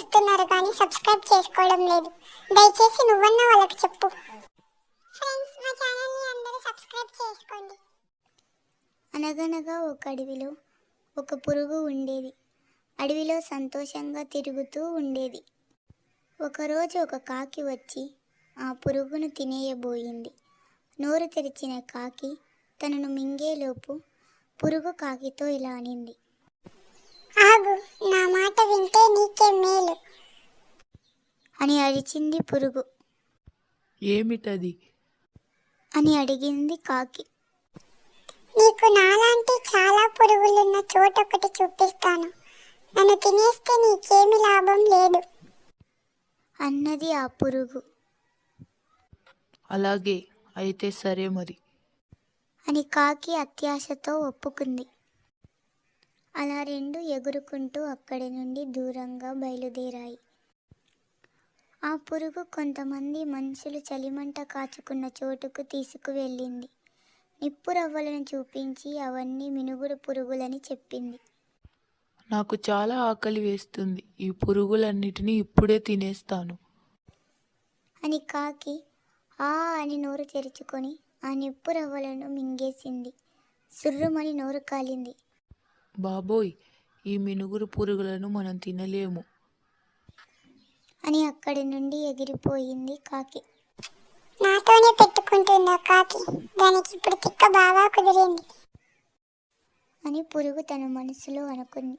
చూస్తున్నారు కానీ సబ్స్క్రైబ్ చేసుకోవడం లేదు. దయచేసి నువ్వన్నా వాళ్ళకి చెప్పు. ఫ్రెండ్స్ మా ఛానల్ని అందరూ సబ్స్క్రైబ్ చేసుకోండి. అనగనగా ఒక అడవిలో ఒక పురుగు ఉండేది. అడవిలో సంతోషంగా తిరుగుతూ ఉండేది. ఒకరోజు ఒక కాకి వచ్చి ఆ పురుగును తినేయబోయింది. నోరు తెరిచిన కాకి తనను మింగేలోపు పురుగు కాకితో ఇలా అనింది. అని అరిచింది పురుగు. ఏమిటది? అని అడిగింది కాకి. నీకు నాలాంటి చాలా పురుగులున్న చోటొకటి చూపిస్తాను. నన్ను తినేస్తే నీకేమి లాభం లేదు. అన్నది ఆ పురుగు. అలాగే అయితే సరే మరి. అని కాకి అత్యాశతో ఒప్పుకుంది. అలా రెండు ఎగురుకుంటూ అక్కడి నుండి దూరంగా బయలుదేరాయి. ఆ పురుగు కొంతమంది మనుషులు చలిమంట కాచుకున్న చోటుకు తీసుకువెళ్ళింది. నిప్పు రవ్వలను చూపించి అవన్నీ మినుగురు పురుగులని చెప్పింది. నాకు చాలా ఆకలి వేస్తుంది. ఈ పురుగులన్నిటినీ ఇప్పుడే తినేస్తాను. అని కాకి ఆ అని నోరు తెరుచుకొని ఆ నిప్పు రవ్వలను మింగేసింది. సుర్రుమని నోరు కాలింది. బాబోయ్ ఈ మినుగురు పురుగులను మనం తినలేము. అని అక్కడి నుండి ఎగిరిపోయింది కాకి. నాతోనే పెట్టుకుంటుందా కాకి. దానికి ఇప్పుడు తిక్క బాగా కుదిరింది. అని పురుగు తన మనసులో అనుకుంది.